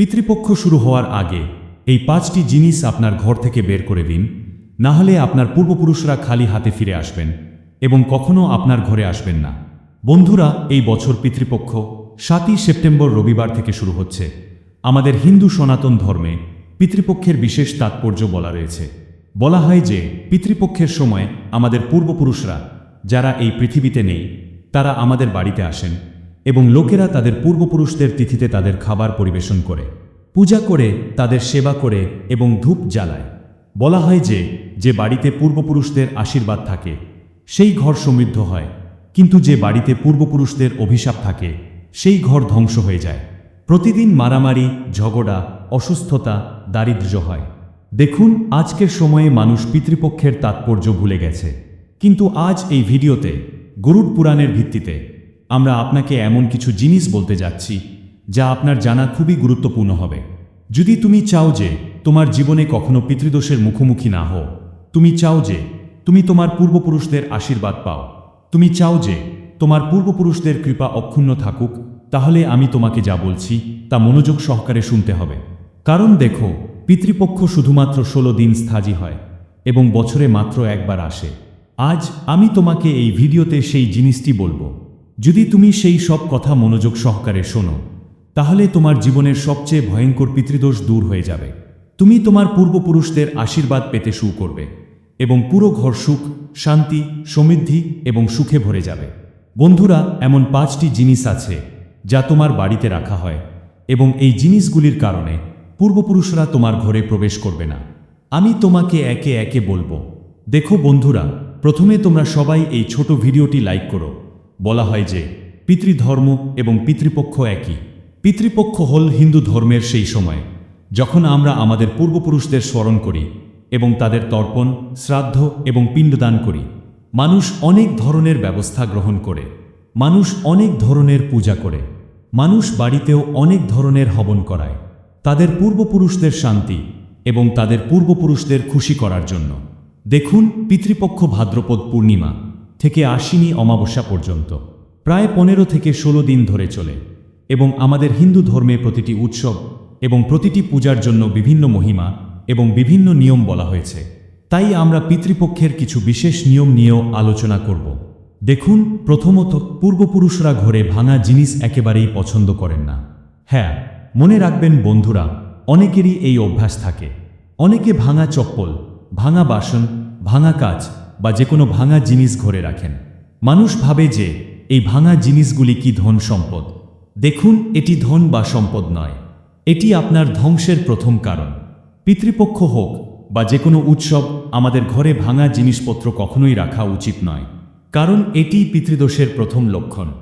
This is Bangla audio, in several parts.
পিতৃপক্ষ শুরু হওয়ার আগে এই পাঁচটি জিনিস আপনার ঘর থেকে বের করে দিন, না হলে আপনার পূর্বপুরুষরা খালি হাতে ফিরে আসবেন এবং কখনো আপনার ঘরে আসবেন না। বন্ধুরা, এই বছর পিতৃপক্ষ সাতই সেপ্টেম্বর রবিবার থেকে শুরু হচ্ছে। আমাদের হিন্দু সনাতন ধর্মে পিতৃপক্ষের বিশেষ তাৎপর্য বলা রয়েছে। বলা হয় যে, পিতৃপক্ষের সময় আমাদের পূর্বপুরুষরা, যারা এই পৃথিবীতে নেই, তারা আমাদের বাড়িতে আসেন। এবং লোকেরা তাদের পূর্বপুরুষদের তিথিতে তাদের খাবার পরিবেশন করে, পূজা করে, তাদের সেবা করে এবং ধূপ জ্বালায়। বলা হয় যে যে বাড়িতে পূর্বপুরুষদের আশীর্বাদ থাকে, সেই ঘর সমৃদ্ধ হয়, কিন্তু যে বাড়িতে পূর্বপুরুষদের অভিশাপ থাকে, সেই ঘর ধ্বংস হয়ে যায়। প্রতিদিন মারামারি, ঝগড়া, অসুস্থতা, দারিদ্র্য হয়। দেখুন, আজকের সময়ে মানুষ পিতৃপক্ষের তাৎপর্য ভুলে গেছে। কিন্তু আজ এই ভিডিওতে, গরুড পুরাণের ভিত্তিতে আমরা আপনাকে এমন কিছু জিনিস বলতে যাচ্ছি, যা আপনার জানা খুবই গুরুত্বপূর্ণ হবে। যদি তুমি চাও যে তোমার জীবনে কখনো পিতৃদোষের মুখোমুখি না হও, তুমি চাও যে তুমি তোমার পূর্বপুরুষদের আশীর্বাদ পাও, তুমি চাও যে তোমার পূর্বপুরুষদের কৃপা অক্ষুণ্ণ থাকুক, তাহলে আমি তোমাকে যা বলছি তা মনোযোগ সহকারে শুনতে হবে। কারণ দেখো, পিতৃপক্ষ শুধুমাত্র ষোলো দিন স্থাজি হয় এবং বছরে মাত্র একবার আসে। আজ আমি তোমাকে এই ভিডিওতে সেই জিনিসটি বলব। যদি তুমি সেই সব কথা মনোযোগ সহকারে শোনো, তাহলে তোমার জীবনের সবচেয়ে ভয়ঙ্কর পিতৃদোষ দূর হয়ে যাবে। তুমি তোমার পূর্বপুরুষদের আশীর্বাদ পেতে শুরু করবে এবং পুরো ঘর সুখ, শান্তি, সমৃদ্ধি এবং সুখে ভরে যাবে। বন্ধুরা, এমন পাঁচটি জিনিস আছে যা তোমার বাড়িতে রাখা হয় এবং এই জিনিসগুলির কারণে পূর্বপুরুষরা তোমার ঘরে প্রবেশ করবে না। আমি তোমাকে একে একে বলব। দেখো বন্ধুরা, প্রথমে তোমরা সবাই এই ছোট ভিডিওটি লাইক করো। বলা হয় যে, পিতৃধর্ম এবং পিতৃপক্ষ একই। পিতৃপক্ষ হল হিন্দু ধর্মের সেই সময়, যখন আমরা আমাদের পূর্বপুরুষদের স্মরণ করি এবং তাদের তর্পণ, শ্রাদ্ধ এবং পিণ্ডদান করি। মানুষ অনেক ধরনের ব্যবস্থা গ্রহণ করে, মানুষ অনেক ধরনের পূজা করে, মানুষ বাড়িতেও অনেক ধরনের হবন করায়, তাদের পূর্বপুরুষদের শান্তি এবং তাদের পূর্বপুরুষদের খুশি করার জন্য। দেখুন পিতৃপক্ষ ভাদ্রপদ পূর্ণিমা। থেকে আশ্বিনী অমাবস্যা পর্যন্ত। প্রায় পনেরো থেকে ষোলো দিন ধরে চলে এবং আমাদের হিন্দু ধর্মে প্রতিটি উৎসব এবং প্রতিটি পূজার জন্য বিভিন্ন মহিমা এবং বিভিন্ন নিয়ম বলা হয়েছে। তাই আমরা পিতৃপক্ষের কিছু বিশেষ নিয়ম নিয়েও আলোচনা করব। দেখুন, প্রথমত পূর্বপুরুষরা ঘরে ভাঙা জিনিস একেবারেই পছন্দ করেন না। হ্যাঁ মনে রাখবেন বন্ধুরা, অনেকেরই এই অভ্যাস থাকে। অনেকে ভাঙা চপ্পল, ভাঙা বাসন, ভাঙা কাজ বা যে কোনো ভাঙা জিনিস ঘরে রাখেন। মানুষ ভাবে যে, এই ভাঙা জিনিসগুলি কি ধন সম্পদ। দেখুন, এটি ধন বা সম্পদ নয়। এটি আপনার ধ্বংসের প্রথম কারণ। পিতৃপক্ষ হোক বা যে কোনো উৎসব, আমাদের ঘরে ভাঙা জিনিসপত্র কখনোই রাখা উচিত নয়। কারণ এটি পিতৃদোষের প্রথম লক্ষণ।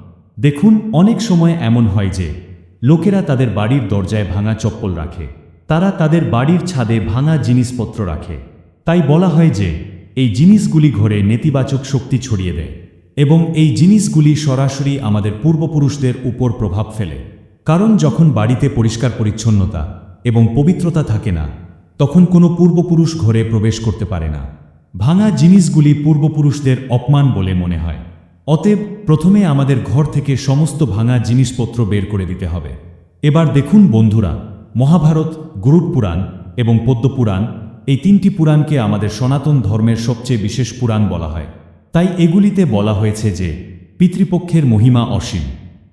দেখুন, অনেক সময় এমন হয় যে, লোকেরা তাদের বাড়ির দরজায় ভাঙা চপ্পল রাখে। তারা তাদের বাড়ির ছাদে ভাঙা জিনিসপত্র রাখে। তাই বলা হয় যে এই জিনিসগুলি ঘরে নেতিবাচক শক্তি ছড়িয়ে দেয় এবং এই জিনিসগুলি সরাসরি আমাদের পূর্বপুরুষদের উপর প্রভাব ফেলে। কারণ যখন বাড়িতে পরিষ্কার পরিচ্ছন্নতা এবং পবিত্রতা থাকে না, তখন কোনো পূর্বপুরুষ ঘরে প্রবেশ করতে পারে না। ভাঙা জিনিসগুলি পূর্বপুরুষদের অপমান বলে মনে হয়। অতএব প্রথমে আমাদের ঘর থেকে সমস্ত ভাঙা জিনিসপত্র বের করে দিতে হবে। এবার দেখুন বন্ধুরা, মহাভারত গরুড পুরাণ এবং পদ্মপুরাণ এই তিনটি পুরাণকে আমাদের সনাতন ধর্মের সবচেয়ে বিশেষ পুরাণ বলা হয়। তাই এগুলিতে বলা হয়েছে যে, পিতৃপক্ষের মহিমা অসীম।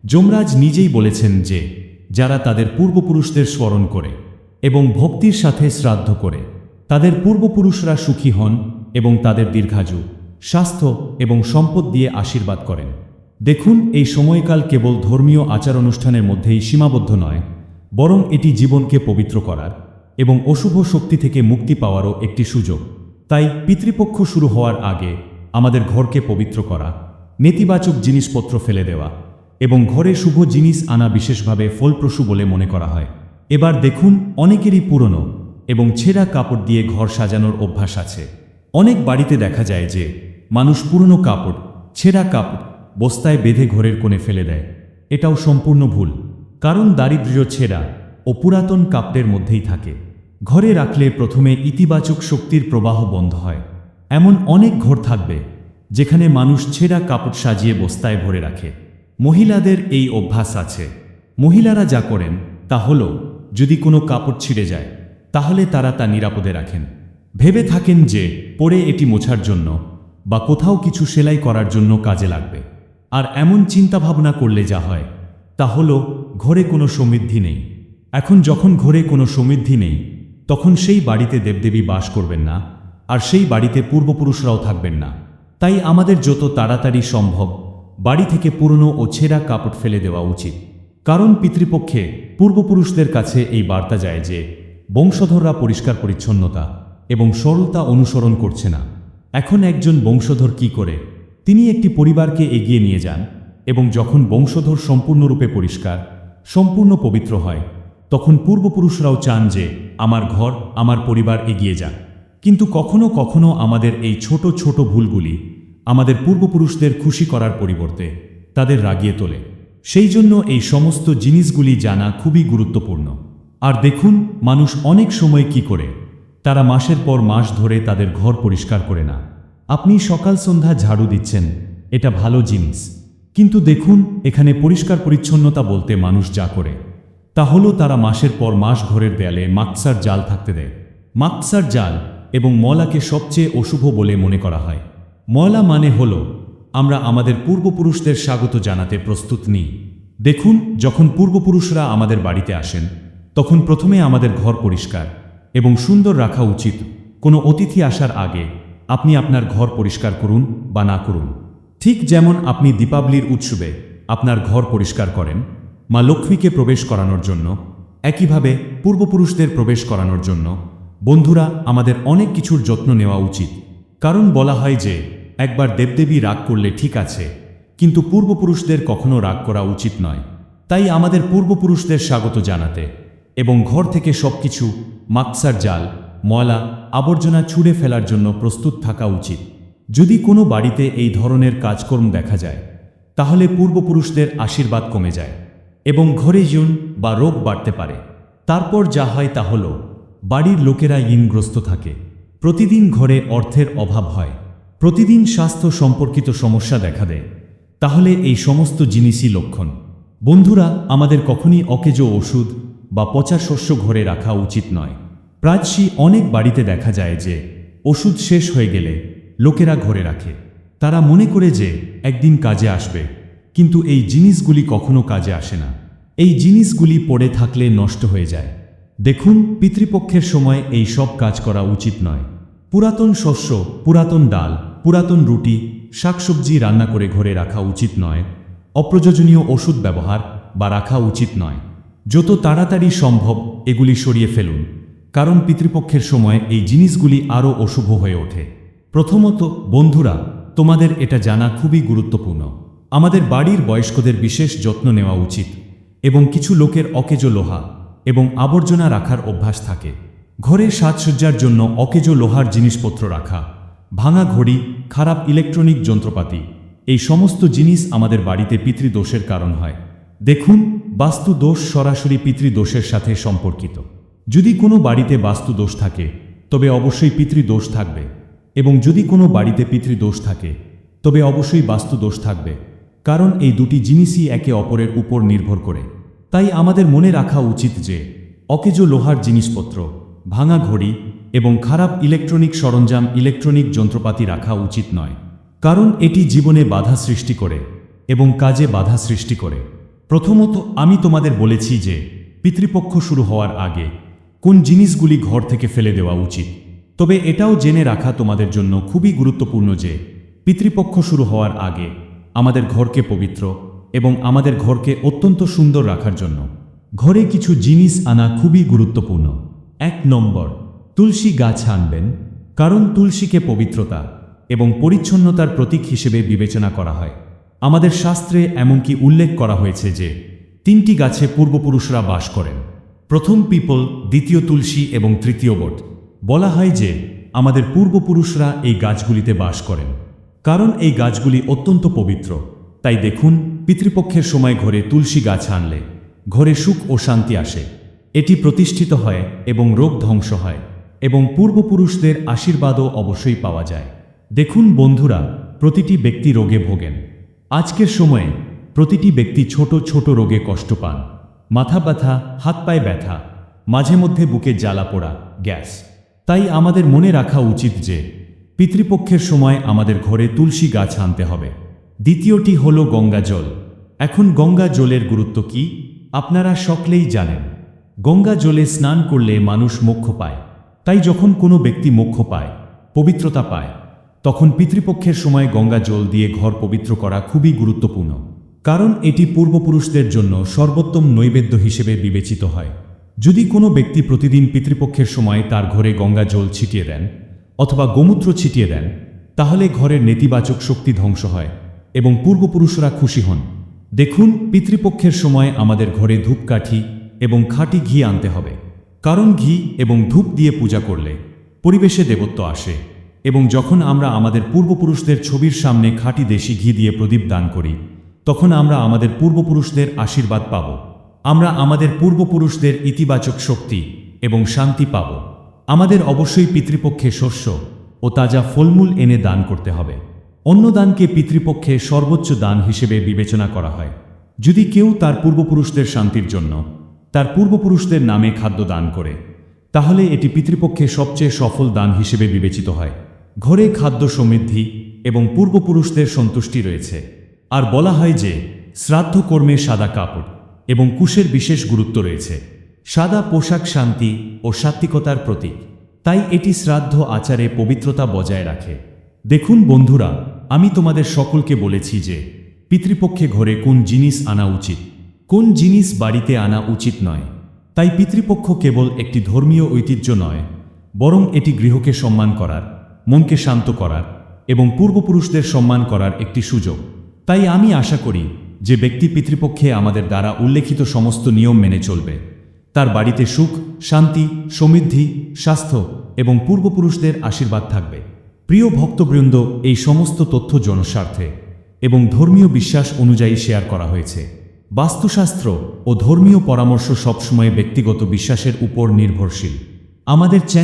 যমরাজ নিজেই বলেছেন যে, যারা তাদের পূর্বপুরুষদের স্মরণ করে এবং ভক্তির সাথে শ্রাদ্ধ করে, তাদের পূর্বপুরুষরা সুখী হন এবং তাদের দীর্ঘাযু, স্বাস্থ্য এবং সম্পদ দিয়ে আশীর্বাদ করেন। দেখুন, এই সময়কাল কেবল ধর্মীয় আচার অনুষ্ঠানের মধ্যেই সীমাবদ্ধ নয়, বরং এটি জীবনকে পবিত্র করার এবং অশুভ শক্তি থেকে মুক্তি পাওয়ারও একটি সুযোগ। তাই পিতৃপক্ষ শুরু হওয়ার আগে আমাদের ঘরকে পবিত্র করা, নেতিবাচক জিনিসপত্র ফেলে দেওয়া এবং ঘরে শুভ জিনিস আনা বিশেষভাবে ফলপ্রসূ বলে মনে করা হয়। এবার দেখুন, অনেকেরই পুরনো এবং ছেঁড়া কাপড় দিয়ে ঘর সাজানোর অভ্যাস আছে। অনেক বাড়িতে দেখা যায় যে মানুষ পুরনো কাপড়, ছেঁড়া কাপড় বস্তায় বেঁধে ঘরের কোণে ফেলে দেয়। এটাও সম্পূর্ণ ভুল, কারণ দারিদ্র্য ছেঁড়া ও পুরাতন কাপড়ের মধ্যেই থাকে। ঘরে রাখলে প্রথমে ইতিবাচক শক্তির প্রবাহ বন্ধ হয়। এমন অনেক ঘর থাকবে, যেখানে মানুষ ছেঁড়া কাপড় সাজিয়ে বস্তায় ভরে রাখে। মহিলাদের এই অভ্যাস আছে। মহিলারা যা করেন, তা হল, যদি কোনো কাপড় ছিঁড়ে যায়, তাহলে তারা তা নিরাপদে রাখেন। ভেবে থাকেন যে, পরে এটি মোছার জন্য, বা কোথাও কিছু সেলাই করার জন্য কাজে লাগবে। আর এমন চিন্তাভাবনা করলে যা হয়, তা হলো, ঘরে কোনো সমৃদ্ধি নেই। এখন যখন ঘরে কোনো সমৃদ্ধি নেই, তখন সেই বাড়িতে দেবদেবী বাস করবেন না, আর সেই বাড়িতে পূর্বপুরুষরাও থাকবেন না। তাই আমাদের যত তাড়াতাড়ি সম্ভব বাড়ি থেকে পুরনো ও ছেঁড়া কাপড় ফেলে দেওয়া উচিত। কারণ পিতৃপক্ষে পূর্বপুরুষদের কাছে এই বার্তা যায় যে, বংশধররা পরিষ্কার পরিচ্ছন্নতা এবং সরলতা অনুসরণ করছে না। এখন একজন বংশধর কি করে? তিনি একটি পরিবারকে এগিয়ে নিয়ে যান এবং যখন বংশধর সম্পূর্ণরূপে পরিষ্কার, সম্পূর্ণ পবিত্র হয় তখন পূর্বপুরুষরাও চান যে আমার ঘর, আমার পরিবার এগিয়ে যাক। কিন্তু কখনো কখনো আমাদের এই ছোট ছোট ভুলগুলি আমাদের পূর্বপুরুষদের খুশি করার পরিবর্তে তাদের রাগিয়ে তোলে। সেই জন্য এই সমস্ত জিনিসগুলি জানা খুবই গুরুত্বপূর্ণ। আর দেখুন, মানুষ অনেক সময় কি করে? তারা মাসের পর মাস ধরে তাদের ঘর পরিষ্কার করে না। আপনি সকাল সন্ধ্যা ঝাড়ু দিচ্ছেন, এটা ভালো জিনিস। কিন্তু দেখুন, এখানে পরিষ্কার পরিচ্ছন্নতা বলতে মানুষ যা করে তা হলো তারা মাসের পর মাস ঘরের দেয়ালে মাকসার জাল থাকতে দেয়। মাকসার জাল এবং মলাকে সবচেয়ে অশুভ বলে মনে করা হয়। ময়লা মানে হল, আমরা আমাদের পূর্বপুরুষদের স্বাগত জানাতে প্রস্তুত নিই। দেখুন, যখন পূর্বপুরুষরা আমাদের বাড়িতে আসেন, তখন প্রথমে আমাদের ঘর পরিষ্কার এবং সুন্দর রাখা উচিত। কোনো অতিথি আসার আগে আপনি আপনার ঘর পরিষ্কার করুন বা না করুন। ঠিক যেমন আপনি দীপাবলির উৎসবে আপনার ঘর পরিষ্কার করেন মা লক্ষ্মীকে প্রবেশ করানোর জন্য, একইভাবে পূর্বপুরুষদের প্রবেশ করানোর জন্য বন্ধুরা আমাদের অনেক কিছুর যত্ন নেওয়া উচিত। কারণ বলা হয় যে, একবার দেবদেবী রাগ করলে ঠিক আছে, কিন্তু পূর্বপুরুষদের কখনো রাগ করা উচিত নয়। তাই আমাদের পূর্বপুরুষদের স্বাগত জানাতে এবং ঘর থেকে সবকিছু, মাকসার জাল, ময়লা, আবর্জনা ছুঁড়ে ফেলার জন্য প্রস্তুত থাকা উচিত। যদি কোনো বাড়িতে এই ধরনের কাজকর্ম দেখা যায়, তাহলে পূর্বপুরুষদের আশীর্বাদ কমে যায়। এবং ঘরে জুন বা রোগ বাড়তে পারে। তারপর যা হয় তা হল, বাড়ির লোকেরা ঋণগ্রস্ত থাকে। প্রতিদিন ঘরে অর্থের অভাব হয়। প্রতিদিন স্বাস্থ্য সম্পর্কিত সমস্যা দেখা দেয়। তাহলে এই সমস্ত জিনিসই লক্ষণ। বন্ধুরা, আমাদের কখনই অকেজো ওষুধ বা পচা শস্য ঘরে রাখা উচিত নয়। প্রায়শই অনেক বাড়িতে দেখা যায় যে, ওষুধ শেষ হয়ে গেলে লোকেরা ঘরে রাখে। তারা মনে করে যে, একদিন কাজে আসবে। কিন্তু এই জিনিসগুলি কখনো কাজে আসে না। এই জিনিসগুলি পড়ে থাকলে নষ্ট হয়ে যায়। দেখুন, পিতৃপক্ষের সময় এই সব কাজ করা উচিত নয়। পুরাতন শস্য, পুরাতন ডাল, পুরাতন রুটি, শাকসবজি রান্না করে ঘরে রাখা উচিত নয়। অপ্রয়োজনীয় ওষুধ ব্যবহার বা রাখা উচিত নয়। যত তাড়াতাড়ি সম্ভব এগুলি সরিয়ে ফেলুন। কারণ পিতৃপক্ষের সময় এই জিনিসগুলি আরও অশুভ হয়ে ওঠে। প্রথমত, বন্ধুরা, তোমাদের এটা জানা খুবই গুরুত্বপূর্ণ। আমাদের বাড়ির বয়স্কদের বিশেষ যত্ন নেওয়া উচিত এবং কিছু লোকের অকেজো লোহা এবং আবর্জনা রাখার অভ্যাস থাকে। ঘরে সাজসজ্জার জন্য অকেজো লোহার জিনিসপত্র রাখা, ভাঙা ঘড়ি, খারাপ ইলেকট্রনিক যন্ত্রপাতি, এই সমস্ত জিনিস আমাদের বাড়িতে পিতৃদোষের কারণ হয়। দেখুন বাস্তু দোষ সরাসরি পিতৃদোষের সাথে সম্পর্কিত। যদি কোনো বাড়িতে বাস্তু দোষ থাকে, তবে অবশ্যই পিতৃদোষ থাকবে এবং যদি কোনো বাড়িতে পিতৃদোষ থাকে, তবে অবশ্যই বাস্তু দোষ থাকবে। কারণ এই দুটি জিনিসই একে অপরের উপর নির্ভর করে। তাই আমাদের মনে রাখা উচিত যে, অকেজো লোহার জিনিসপত্র, ভাঙা ঘড়ি এবং খারাপ ইলেকট্রনিক সরঞ্জাম ইলেকট্রনিক যন্ত্রপাতি রাখা উচিত নয়। কারণ এটি জীবনে বাধা সৃষ্টি করে এবং কাজে বাধা সৃষ্টি করে। প্রথমত আমি তোমাদের বলেছি যে, পিতৃপক্ষ শুরু হওয়ার আগে কোন জিনিসগুলি ঘর থেকে ফেলে দেওয়া উচিত। তবে এটাও জেনে রাখা তোমাদের জন্য খুবই গুরুত্বপূর্ণ যে, পিতৃপক্ষ শুরু হওয়ার আগে আমাদের ঘরকে পবিত্র এবং আমাদের ঘরকে অত্যন্ত সুন্দর রাখার জন্য। ঘরে কিছু জিনিস আনা খুবই গুরুত্বপূর্ণ। এক নম্বর, তুলসী গাছ আনবেন, কারণ তুলসীকে পবিত্রতা এবং পরিচ্ছন্নতার প্রতীক হিসেবে বিবেচনা করা হয়। আমাদের শাস্ত্রে এমনকি উল্লেখ করা হয়েছে যে, তিনটি গাছে পূর্বপুরুষরা বাস করেন। প্রথম পিপল, দ্বিতীয় তুলসী এবং তৃতীয় বট। বলা হয় যে, আমাদের পূর্বপুরুষরা এই গাছগুলিতে বাস করেন। কারণ এই গাছগুলি অত্যন্ত পবিত্র। তাই দেখুন, পিতৃপক্ষের সময় ঘরে তুলসী গাছ আনলে, ঘরে সুখ ও শান্তি আসে। এটি প্রতিষ্ঠিত হয় এবং রোগ ধ্বংস হয় এবং পূর্বপুরুষদের আশীর্বাদও অবশ্যই পাওয়া যায়। দেখুন বন্ধুরা, প্রতিটি ব্যক্তি রোগে ভোগেন। আজকের সময়ে প্রতিটি ব্যক্তি ছোট ছোট রোগে কষ্ট পান। মাথা ব্যথা, হাত পায়ে ব্যথা, মাঝে মধ্যে বুকে জ্বালা পোড়া, গ্যাস। তাই আমাদের মনে রাখা উচিত যে পিতৃপক্ষের সময় আমাদের ঘরে তুলসী গাছ আনতে হবে। দ্বিতীয়টি হল গঙ্গা জল। এখন গঙ্গা জলের গুরুত্ব কি? আপনারা সকলেই জানেন। গঙ্গা জলে স্নান করলে মানুষ মোক্ষ পায়। তাই যখন কোনো ব্যক্তি মোক্ষ পায়, পবিত্রতা পায়, তখন পিতৃপক্ষের সময় গঙ্গা জল দিয়ে ঘর পবিত্র করা খুবই গুরুত্বপূর্ণ। কারণ এটি পূর্বপুরুষদের জন্য সর্বোত্তম নৈবেদ্য হিসেবে বিবেচিত হয়। যদি কোনো ব্যক্তি প্রতিদিন পিতৃপক্ষের সময় তার ঘরে গঙ্গা জল ছিটিয়ে দেন অথবা গোমূত্র ছিটিয়ে দেন, তাহলে ঘরের নেতিবাচক শক্তি ধ্বংস হয় এবং পূর্বপুরুষরা খুশি হন। দেখুন, পিতৃপক্ষের সময় আমাদের ঘরে ধূপকাঠি এবং খাঁটি ঘি আনতে হবে। কারণ ঘি এবং ধূপ দিয়ে পূজা করলে পরিবেশে দেবত্ব আসে এবং যখন আমরা আমাদের পূর্বপুরুষদের ছবির সামনে খাঁটি দেশি ঘি দিয়ে প্রদীপ দান করি, তখন আমরা আমাদের পূর্বপুরুষদের আশীর্বাদ পাব। আমরা আমাদের পূর্বপুরুষদের ইতিবাচক শক্তি এবং শান্তি পাব। আমাদের অবশ্যই পিতৃপক্ষে শস্য ও তাজা ফলমূল এনে দান করতে হবে। অন্নদানকে পিতৃপক্ষে সর্বোচ্চ দান হিসেবে বিবেচনা করা হয়। যদি কেউ তার পূর্বপুরুষদের শান্তির জন্য তার পূর্বপুরুষদের নামে খাদ্য দান করে, তাহলে এটি পিতৃপক্ষে সবচেয়ে সফল দান হিসেবে বিবেচিত হয়। ঘরে খাদ্য সমৃদ্ধি এবং পূর্বপুরুষদের সন্তুষ্টি রয়েছে। আর বলা হয় যে শ্রাদ্ধ কর্মে সাদা কাপড় এবং কুশের বিশেষ গুরুত্ব রয়েছে। সাদা পোশাক শান্তি ও সাত্ত্বিকতার প্রতীক। তাই এটি শ্রাদ্ধ আচারে পবিত্রতা বজায় রাখে। দেখুন বন্ধুরা, আমি তোমাদের সকলকে বলেছি যে, পিতৃপক্ষে ঘরে কোন জিনিস আনা উচিত, কোন জিনিস বাড়িতে আনা উচিত নয়। তাই পিতৃপক্ষ কেবল একটি ধর্মীয় ঐতিহ্য নয়, বরং এটি গৃহকে সম্মান করার, মনকে শান্ত করার এবং পূর্বপুরুষদের সম্মান করার একটি সুযোগ। তাই আমি আশা করি যে ব্যক্তি পিতৃপক্ষে আমাদের দ্বারা উল্লেখিত সমস্ত নিয়ম মেনে চলবে। তার বাড়িতে সুখ, শান্তি, সমৃদ্ধি, স্বাস্থ্য এবং পূর্বপুরুষদের আশীর্বাদ থাকবে। প্রিয় ভক্তবৃন্দ, এই সমস্ত তথ্য জনস্বার্থে এবং ধর্মীয় বিশ্বাস অনুযায়ী শেয়ার করা হয়েছে। বাস্তুশাস্ত্র ও ধর্মীয় পরামর্শ সবসময় ব্যক্তিগত বিশ্বাসের উপর নির্ভরশীল। আমাদের চ্যানেল